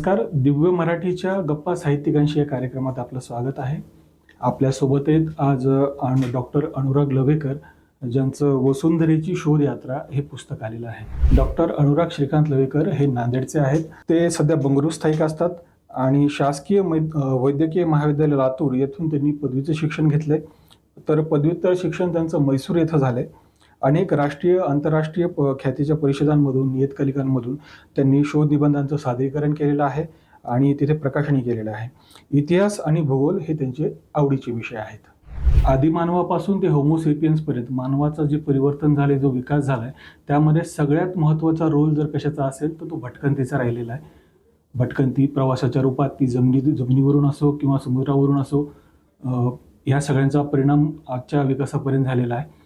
नमस्कार. दिव्य मराठीच्या गप्पा साहित्यिकांशी या कार्यक्रमात आपलं स्वागत आहे. आपल्यासोबत आहेत आज डॉक्टर अनुराग लवेकर ज्यांचं वसुंधरेची शोधयात्रा हे पुस्तक आलेलं आहे. डॉक्टर अनुराग श्रीकांत लवेकर हे नांदेडचे आहेत. ते सध्या बंगरू स्थायिक असतात आणि शासकीय मै वैद्यकीय महाविद्यालय लातूर येथून त्यांनी पदवीचं शिक्षण घेतलंय. तर पदव्युत्तर शिक्षण त्यांचं मैसूर येथं झालंय. अनेक राष्ट्रीय आंतरराष्ट्रीय प- ख्यातीच्या परिषदांमधून नियतकालिकांमधून त्यांनी शोध निबंधांचं सादरीकरण केलेलं आहे आणि तिथे प्रकाशनही केलेलं आहे. इतिहास आणि भूगोल हे त्यांचे आवडीचे विषय आहेत. आदिमानवापासून ते होमोसेपियन्सपर्यंत मानवाचं जे परिवर्तन झाले जो विकास झाला आहे त्यामध्ये सगळ्यात महत्त्वाचा रोल जर कशाचा असेल तर तो भटकंतीचा राहिलेला आहे. भटकंती प्रवासाच्या रूपात ती जमिनी जमिनीवरून असो किंवा समुद्रावरून असो ह्या सगळ्यांचा परिणाम आजच्या विकासापर्यंत झालेला आहे.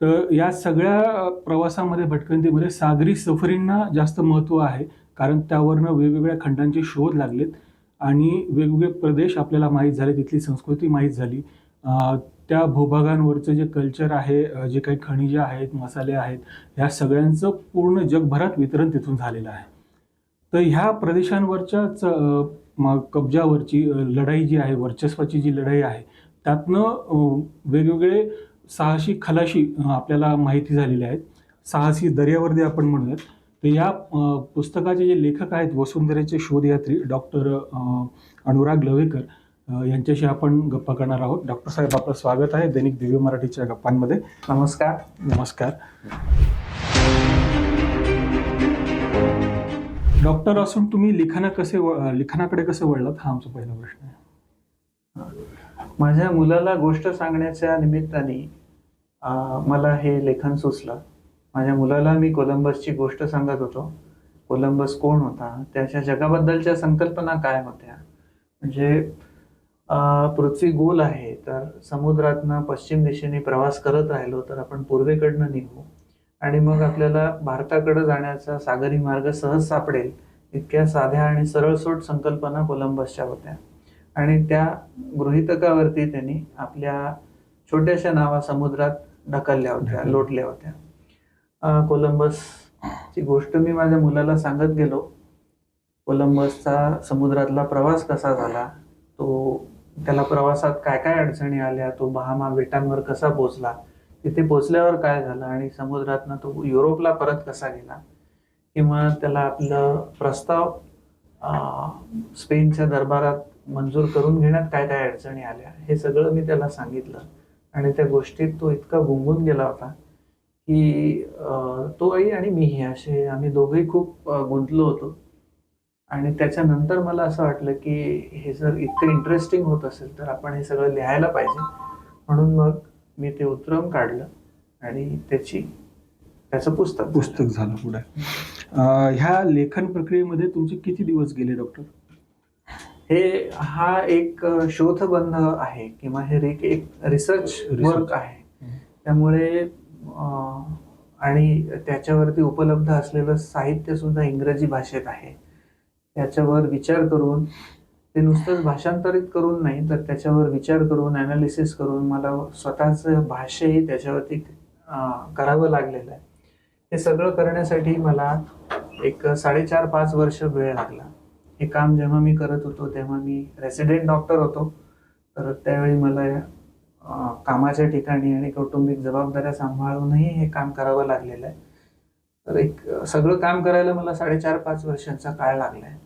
तर या सगळ्या प्रवासामध्ये भटकंतीमध्ये सागरी सफरींना जास्त महत्त्व आहे. कारण त्यावरनं वेगवेगळ्या खंडांचे शोध लागलेत आणि वेगवेगळे प्रदेश आपल्याला माहीत झाले तिथली संस्कृती माहीत झाली. त्या भूभागांवरचं जे कल्चर आहे जे काही खनिजे आहेत मसाले आहेत ह्या सगळ्यांचं पूर्ण जगभरात वितरण तिथून झालेलं आहे. तर ह्या प्रदेशांवरच्याच कब्जावरची लढाई जी आहे वर्चस्वाची जी लढाई आहे त्यातनं वेगवेगळे साहसी खलाशी आपल्याला माहिती झालेले आहेत. साहसी दर्यावर्दी आपण म्हणूयात. तर या पुस्तकाचे जे लेखक आहेत वसुंधरेचे शोधयात्री डॉक्टर अनुराग लवेकर यांच्याशी आपण गप्पा करणार आहोत. डॉक्टर साहेब आपलं स्वागत आहे दैनिक दिव्य मराठीच्या गप्पांमध्ये. नमस्कार. नमस्कार. डॉक्टर असून तुम्ही लिखाणा कसे लिखाणाकडे कसे वळलात? हा आमचा पहिला प्रश्न आहे. माझ्या मुलाला गोष्ट सांगण्याच्या निमित्ताने मला हे लेखन सुचलं. माझ्या मुलाला मी कोलंबसची गोष्ट सांगत होतो. कोलंबस कोण होता? त्याच्या जगाबद्दलच्या संकल्पना काय होत्या? म्हणजे पृथ्वी गोल आहे तर समुद्रातनं पश्चिम दिशेने प्रवास करत राहिलो तर आपण पूर्वेकडनं निघू. आणि मग आपल्याला भारताकडे जाण्याचा सागरी मार्ग सहज सापडेल इतक्या साध्या आणि सरळसोट संकल्पना कोलंबसच्या होत्या. आणि त्या गृहितकावरती त्यांनी आपल्या छोट्याशा नावा समुद्रात ढकलल्या होत्या लोटल्या होत्या. कोलंबसची गोष्ट मी माझ्या मुलाला सांगत गेलो. कोलंबसचा समुद्रातला प्रवास कसा झाला तो त्याला प्रवासात काय काय अडचणी आल्या तो बहामा बेटांवर कसा पोचला तिथे पोचल्यावर काय झालं आणि समुद्रातनं तो युरोपला परत कसा गेला किंवा त्याला आपलं प्रस्ताव स्पेनच्या दरबारात मंजूर करून घेण्यात काय काय अडचणी आल्या हे सगळं मी त्याला सांगितलं. आणि त्या गोष्टीत तो इतका गुंगून गेला होता की तोही आणि मीही असे आम्ही दोघेही खूप गुंतलो होतो. आणि त्याच्यानंतर मला असं वाटलं की हे जर इतकं इंटरेस्टिंग होत असेल तर आपण हे सगळं लिहायला पाहिजे. म्हणून मग मी ते उतरवून काढलं आणि त्याची त्याचं पुस्तक पुस्तक झालं पुढे. ह्या लेखन प्रक्रियेमध्ये तुमचे किती दिवस गेले डॉक्टर? हे हा एक शोधबंध आहे किंवा हे एक रिसर्च. वर्क आहे. त्यामुळे आणि त्याच्यावरती उपलब्ध असलेलं साहित्य सुद्धा इंग्रजी भाषेत आहे त्याच्यावर विचार करून ते नुसतंच भाषांतरित करून नाही तर त्याच्यावर विचार करून अनालिसिस करून मला स्वतःचं भाष्यही त्याच्यावरती करावं लागलेलं आहे हे सगळं करण्यासाठी मला एक साडेचार पाच वर्ष वेळ लागला हे काम जेव्हा मी करत होतो तेव्हा मी रेसिडेंट डॉक्टर होतो. तर त्यावेळी मला अं, कामाच्या ठिकाणी आणि कौटुंबिक जबाबदाऱ्या सांभाळूनही हे काम करावं लागलेलं आहे. तर एक सगळं काम करायला मला साडेचार पाच वर्षांचा काळ लागलाय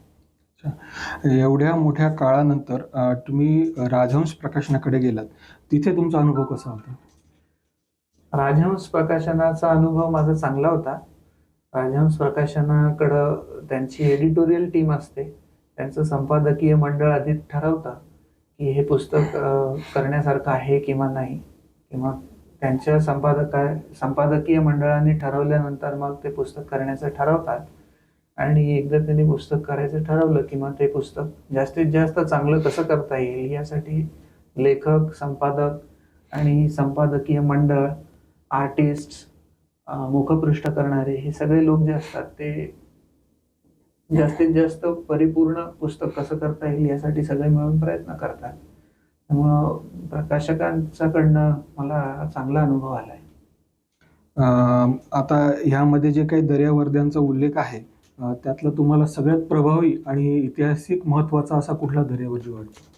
एवढ्या मोठ्या काळानंतर तुम्ही राजहंस प्रकाशनाकडे गेलात. तिथे तुमचा अनुभव कसा होता? राजहंस प्रकाशनाचा अनुभव माझा चांगला होता. राजहंस प्रकाशनाकडं त्यांची एडिटोरियल टीम असते. त्यांचं संपादकीय मंडळ आधी ठरवतं की हे पुस्तक करण्यासारखं आहे किंवा नाही. किंवा त्यांच्या संपादका संपादकीय मंडळाने ठरवल्यानंतर मग ते पुस्तक करण्याचं ठरवतात. आणि एकदा त्यांनी पुस्तक करायचं ठरवलं किंवा ते पुस्तक जास्तीत जास्त चांगलं कसं करता येईल यासाठी लेखक संपादक आणि संपादकीय मंडळ आर्टिस्ट मुखपृष्ठ करणारे हे सगळे लोक जे असतात ते जास्तीत जास्त परिपूर्ण पुस्तक कसं करता येईल यासाठी सगळे मिळून प्रयत्न करतात. त्यामुळं प्रकाशकांच्याकडनं मला चांगला अनुभव आलाय. आता ह्यामध्ये जे काही दर्यावर्द्यांचा उल्लेख आहे त्यातलं त्यातला तुम्हाला सगळ्यात प्रभावी आणि ऐतिहासिक महत्त्वाचा असा कुठला दर्यावर्जी वाटतो?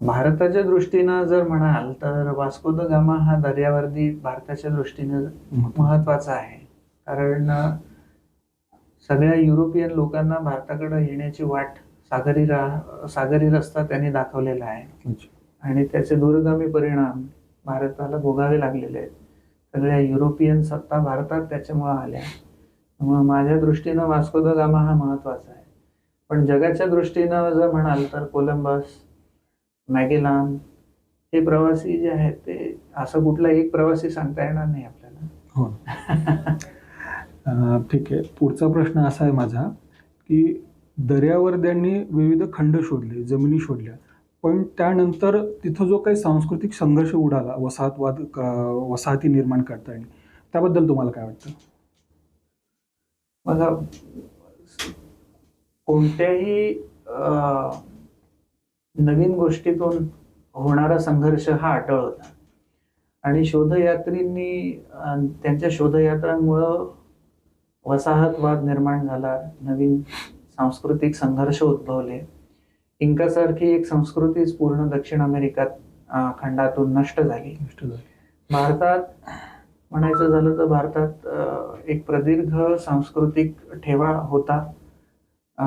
भारताच्या दृष्टीनं जर म्हणाल तर वास्को द गामा हा दर्यावर्दी भारताच्या दृष्टीनं महत्त्वाचा आहे. कारण सगळ्या युरोपियन लोकांना भारताकडे येण्याची वाट सागरी रा सागरी रस्ता त्यांनी दाखवलेला आहे. आणि त्याचे दूरगामी परिणाम भारताला भोगावे लागलेले आहेत. सगळ्या युरोपियन सत्ता भारतात त्याच्यामुळे आल्या. त्यामुळे माझ्या दृष्टीनं वास्को द गामा हा महत्त्वाचा आहे. पण जगाच्या दृष्टीनं जर म्हणाल तर कोलंबस मॅगेलान हे प्रवासी जे आहेत ते असं कुठला एक प्रवासी सांगता येणार नाही आपल्याला. हो. ठीक आहे. पुढचा प्रश्न असा आहे माझा की दर्यावर्द्यांनी विविध खंड शोधले जमिनी शोधल्या. पण त्यानंतर तिथं जो काही सांस्कृतिक संघर्ष उडाला वसाहतवाद वसाहती निर्माण करता येईल. त्याबद्दल तुम्हाला काय वाटतं? मला कोणत्याही नवीन गोष्टीतून होणारा संघर्ष हा अटळ होता. आणि शोधयात्रींनी त्यांच्या शोधयात्रांमुळं वसाहतवाद निर्माण झाला नवीन सांस्कृतिक संघर्ष उद्भवले. इंकासारखी एक संस्कृतीच पूर्ण दक्षिण अमेरिकात अ, खंडातून नष्ट झाली. नष्ट झाले. भारतात म्हणायचं झालं तर भारतात एक प्रदीर्घ सांस्कृतिक ठेवा होता. अ,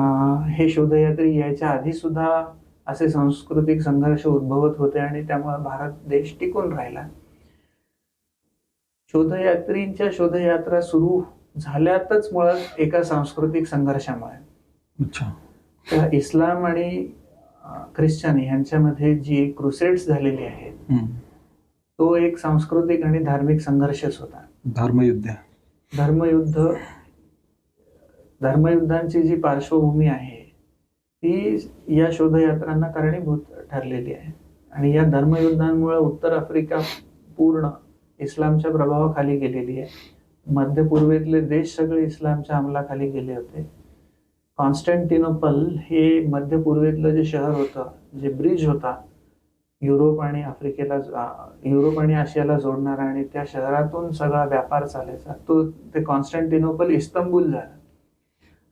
हे शोधयात्री यायच्या आधी सुद्धा असे सांस्कृतिक संघर्ष उद्भवत होते आणि त्यामुळे भारत देश टिकून राहिला. शोधयात्रींच्या शोधयात्रा सुरू झाल्यातच मुळात एका सांस्कृतिक संघर्षामुळे. अच्छा. त्या इस्लाम आणि ख्रिश्चनी यांच्यामध्ये जी क्रुसेड्स झालेली आहेत. तो एक सांस्कृतिक आणि धार्मिक संघर्षच होता. धर्मयुद्ध. धर्मयुद्ध धर्मयुद्धांची जी पार्श्वभूमी आहे ती या शोधयात्रांना कारणीभूत ठरलेली आहे. आणि या धर्मयुद्धांमुळे उत्तर आफ्रिका पूर्ण इस्लामच्या प्रभावाखाली गेलेली आहे. मध्य पूर्वेतले देश सगळे इस्लामच्या अंमलाखाली गेले होते. कॉन्स्टँटिनोपल हे मध्य पूर्वेतलं जे शहर होतं जे ब्रिज होता युरोप आणि आफ्रिकेला युरोप आणि आशियाला जोडणारा आणि त्या शहरातून सगळा व्यापार चालायचा तो ते कॉन्स्टँटिनोपल इस्तंबूल झाला.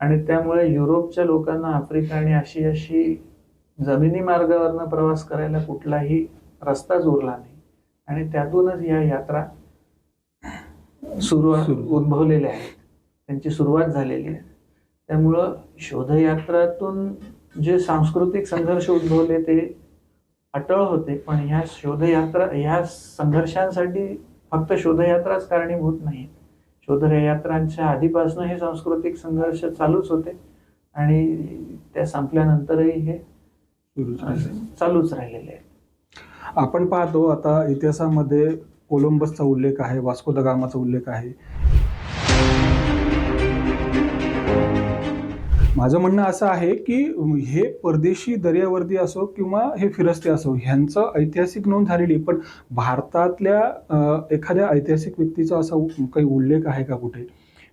आणि त्यामुळे युरोपच्या लोकांना आफ्रिका आणि अशी अशी जमिनी मार्गावरनं प्रवास करायला कुठलाही रस्ताच उरला नाही. आणि त्यातूनच या यात्रा सुरुवात सुरू. उद्भवलेल्या आहेत. त्यांची सुरुवात झालेली आहे. त्यामुळं शोधयात्रातून जे सांस्कृतिक संघर्ष उद्भवले ते अटळ होते पण ह्या शोधयात्रा ह्या संघर्षांसाठी फक्त शोधयात्राच कारणीभूत नाहीत. शोधयात्रांच्या आधीपासून हे सांस्कृतिक संघर्ष चालूच होते आणि त्या संपल्यानंतरही हे. चालूच राहिलेले आहे आपण पाहतो आता इतिहासामध्ये कोलंबसचा उल्लेख आहे वास्को द गामाचा उल्लेख आहे माझं म्हणणं असं आहे की हे परदेशी दर्यावर्दी असो किंवा हे फिरस्ते असो ह्यांचं ऐतिहासिक नोंद झालेली. पण भारतातल्या एखाद्या ऐतिहासिक व्यक्तीचा असा काही उल्लेख आहे का कुठे?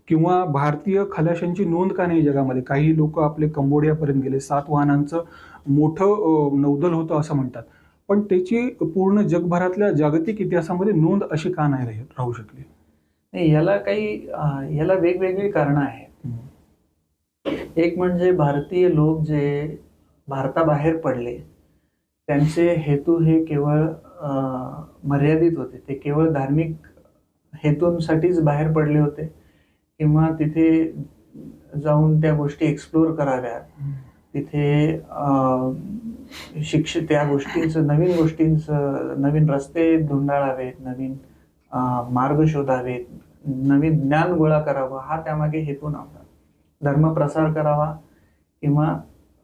किंवा भारतीय खलाशांची नोंद का नाही जगामध्ये? काही लोक आपले कंबोडियापर्यंत गेले. सात वाहनांचं मोठं नौदल होतं असं म्हणतात. पण त्याची पूर्ण जगभरातल्या जागतिक इतिहासामध्ये नोंद अशी का नाही राही- शकली? नाही, याला काही याला वेगवेगळी कारणं आहेत. एक म्हणजे भारतीय लोक जे भारताबाहेर पडले त्यांचे हेतू हे केवळ मर्यादित होते. ते केवळ धार्मिक हेतूंसाठीच बाहेर पडले होते किंवा तिथे जाऊन त्या गोष्टी एक्सप्लोर कराव्यात. तिथे शिक्ष त्या गोष्टींचं नवीन गोष्टींचं नवीन रस्ते धुंडाळावेत नवीन मार्ग शोधावेत नवीन ज्ञान गोळा करावं हा त्यामागे हेतू नव्हता. धर्म प्रसार करावा किंवा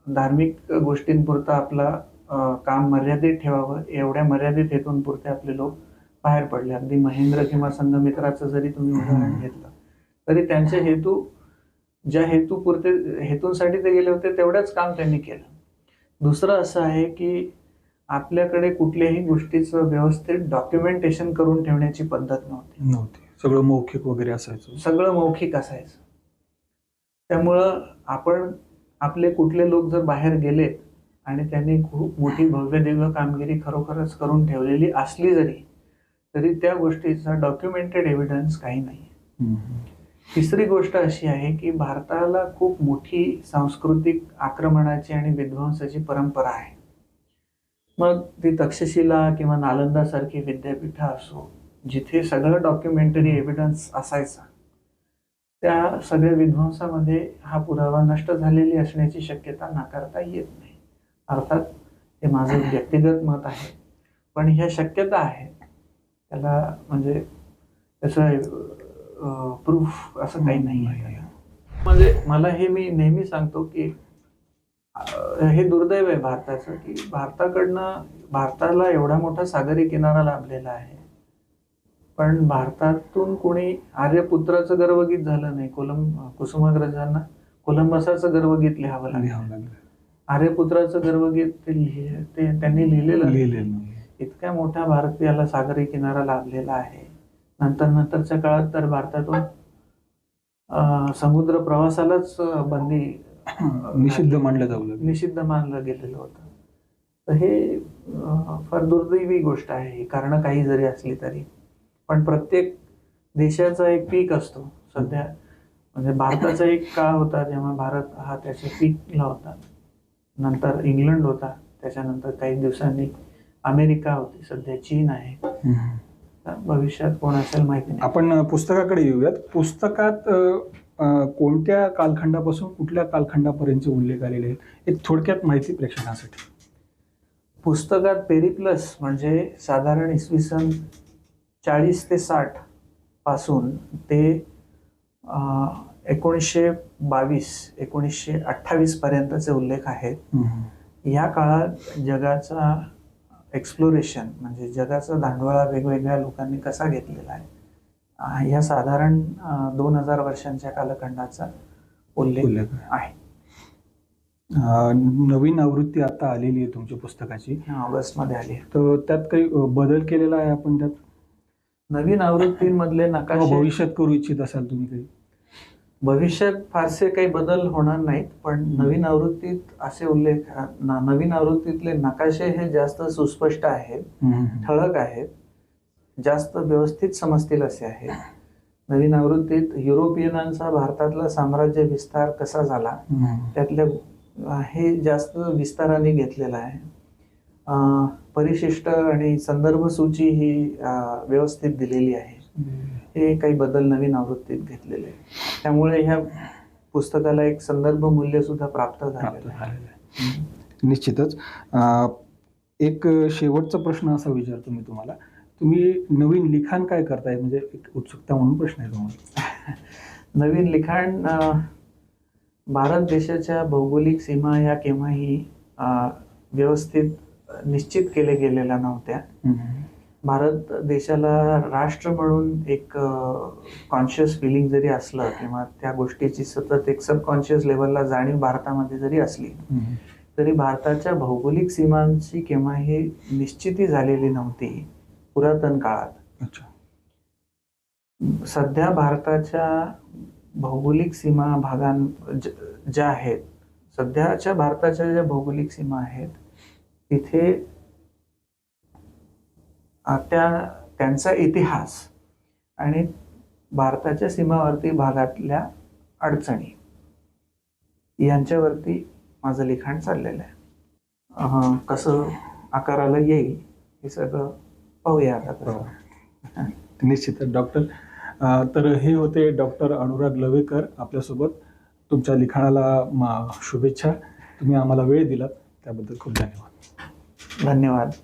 धार्मिक गोष्टींपुरता आपला काम मर्यादित ठेवावं एवढ्या मर्यादित हेतूंपुरते आपले लोक बाहेर पडले. अगदी महेंद्र किंवा संघमित्राचं जरी तुम्ही उदाहरण घेतलं तरी त्यांचे हेतू ज्या हेतूपुरते हेतूंसाठी ते गेले होते तेवढंच काम त्यांनी केलं. दुसरं असं आहे की आपल्याकडे कुठल्याही गोष्टीचं व्यवस्थित डॉक्युमेंटेशन करून ठेवण्याची पद्धत नव्हती. नव्हती. सगळं मौखिक वगैरे असायचं. सगळं मौखिक असायचं. त्यामुळं आपण आपले कुठले लोक जर बाहेर गेलेत आणि त्यांनी खूप मोठी भव्य दिव्य कामगिरी खरोखरच करून ठेवलेली असली जरी तरी त्या गोष्टीचा डॉक्युमेंटेड एव्हिडन्स काही नाही. तिसरी गोष्ट अशी आहे की भारताला खूप मोठी सांस्कृतिक आक्रमणाची आणि विध्वंसाची परंपरा आहे मग ती तक्षशिला किंवा नालंदासारखी विद्यापीठं असो जिथे सगळं डॉक्युमेंटरी एव्हिडन्स असायचा त्या सगळ्या विध्वंसामध्ये हा पुरावा नष्ट झालेली असण्याची शक्यता नाकारता येत नाही. अर्थात हे माझं व्यक्तिगत मत आहे. पण ह्या शक्यता आहेत. त्याला म्हणजे त्याचं प्रूफ असं काही नाही आहे. म्हणजे मला हे मी नेहमी सांगतो की हे दुर्दैव आहे भारताचं की भारताकडनं भारताला एवढा मोठा सागरी किनारा लाभलेला आहे. पण भारतातून कोणी आर्यपुत्राचं गर्वगीत झालं नाही कोलम कुसुमाग्रजांना कोलंबसाचं गर्वगीत लिहावं लागलं. आर्यपुत्राचं गर्वगीत ते लिहि ते त्यांनी लिहिलेलं. लिहिलेलं. इतक्या मोठ्या भारतीयाला सागरी किनारा लाभलेला आहे. नंतर नंतरच्या काळात तर भारतातून समुद्र प्रवासालाच बंदी निषिद्ध मानलं जाऊ लागलं. निषिद्ध मानलं गेलेलं होतं. तर हे फार दुर्दैवी गोष्ट आहे. ही कारणं काही जरी असली तरी. पण प्रत्येक देशाचा एक पीक असतो सध्या. म्हणजे भारताचा एक काळ होता जेव्हा भारत हा त्याच्या पीकला होता. नंतर इंग्लंड होता. त्याच्यानंतर काही दिवसांनी अमेरिका होती. सध्या चीन आहे. भविष्यात कोण असेल माहिती नाही. आपण पुस्तकाकडे येऊयात. पुस्तकात कोणत्या कालखंडापासून कुठल्या कालखंडापर्यंतचे उल्लेख आलेले आहेत एक थोडक्यात माहिती प्रेक्षकांसाठी. पुस्तकात पेरिप्लस म्हणजे साधारण इसवी सन चाळीस ते साठपासून ते एकोणीसशे बावीस एकोणीसशे अठ्ठावीस पर्यंतचे उल्लेख आहेत. या काळात जगाचा एक्सप्लोरेशन म्हणजे जगाचा धांडवळा वेगवेगळ्या लोकांनी कसा घेतलेला आहे अं, या साधारण दोन हजार वर्षांच्या कालखंडाचा उल्लेख उल्लेख आहे. नवीन आवृत्ती आता आलेली आहे तुमच्या पुस्तकाची. ऑगस्टमध्ये आली आहे. तर त्यात काही बदल केलेला आहे आपण त्यात? नवीन आवृत्तींमधले नकाशे भविष्यात करू इच्छित असाल तुम्ही काही? भविष्यात फारसे काही बदल होणार नाहीत पण नवीन आवृत्तीत असे उल्लेख नवीन आवृत्तीतले नकाशे हे जास्त सुस्पष्ट आहेत. ठळक आहेत जास्त व्यवस्थित समजतील असे आहेत. नवीन आवृत्तीत युरोपियनांचा भारतातला साम्राज्य विस्तार कसा झाला. त्यातल्या हे जास्त विस्ताराने घेतलेलं आहे. परिशिष्ट आणि संदर्भ सूची ही व्यवस्थित दिलेली आहे. हे काही बदल नवीन आवृत्तीत घेतलेले आहे त्यामुळे ह्या पुस्तकाला एक संदर्भ मूल्य सुद्धा प्राप्त झालेलं आहे. निश्चितच. एक शेवटचा प्रश्न असा विचारतो मी तुम्हाला. तुम्ही नवीन लिखाण काय करताय? म्हणजे एक उत्सुकता म्हणून प्रश्न आहे तुम्हाला. नवीन लिखाण भारत देशाच्या भौगोलिक सीमा या केव्हाही व्यवस्थित निश्चित केले गेलेल्या नव्हत्या. भारत देशाला राष्ट्र म्हणून एक कॉन्शियस फिलिंग जरी असलं किंवा त्या गोष्टीची सतत एक सबकॉन्शियस लेवलला जाणीव भारतामध्ये जरी असली. तरी भारताच्या भौगोलिक सीमांची केव्हाही निश्चिती झालेली नव्हती पुरातन काळात सध्या भारताच्या भौगोलिक सीमा भागां ज्या आहेत सध्याच्या भारताच्या ज्या भौगोलिक सीमा आहेत तिथे त्या त्यांचा इतिहास आणि भारताच्या सीमावर्ती भागातल्या अडचणी यांच्यावरती माझं लिखाण चाललेलं आहे. कसं आकाराला येईल हे सगळं पाहूया आता कसं हो. निश्चितच डॉक्टर तर हे होते डॉक्टर अनुराग लवेकर आपल्यासोबत. तुमच्या लिखाणाला मा शुभेच्छा. तुम्ही आम्हाला वेळ दिलात. त्याबद्दल खूप धन्यवाद. धन्यवाद.